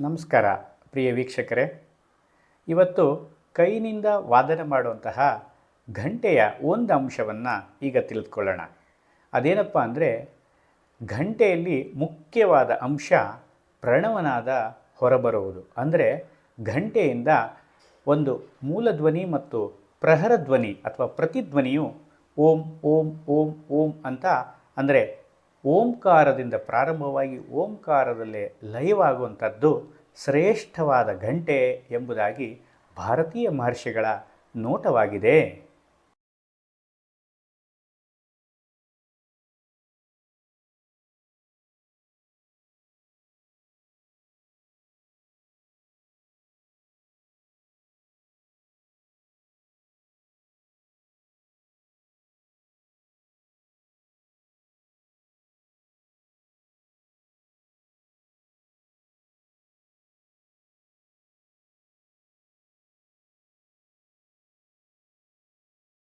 ನಮಸ್ಕಾರ, ಪ್ರಿಯ ವೀಕ್ಷಕರೇ. ಇವತ್ತು ಕೈನಿಂದ ವಾದನ ಮಾಡುವಂತಹ ಘಂಟೆಯ ಒಂದು ಅಂಶವನ್ನು ಈಗ ತಿಳಿದುಕೊಳ್ಳೋಣ. ಅದೇನಪ್ಪ ಅಂದರೆ, ಘಂಟೆಯಲ್ಲಿ ಮುಖ್ಯವಾದ ಅಂಶ ಪ್ರಣವನಾದ ಹೊರಬರುವುದು. ಅಂದರೆ, ಘಂಟೆಯಿಂದ ಒಂದು ಮೂಲಧ್ವನಿ ಮತ್ತು ಪ್ರಹರ ಧ್ವನಿ ಅಥವಾ ಪ್ರತಿಧ್ವನಿಯು ಓಂ ಓಂ ಓಂ ಓಂ ಅಂತ ಅಂದರೆ ಓಂಕಾರದಿಂದ ಪ್ರಾರಂಭವಾಗಿ ಓಂಕಾರದಲ್ಲೇ ಲಯವಾಗುವಂಥದ್ದು ಶ್ರೇಷ್ಠವಾದ ಘಂಟೆ ಎಂಬುದಾಗಿ ಭಾರತೀಯ ಮಹರ್ಷಿಗಳ ನೋಟವಾಗಿದೆ.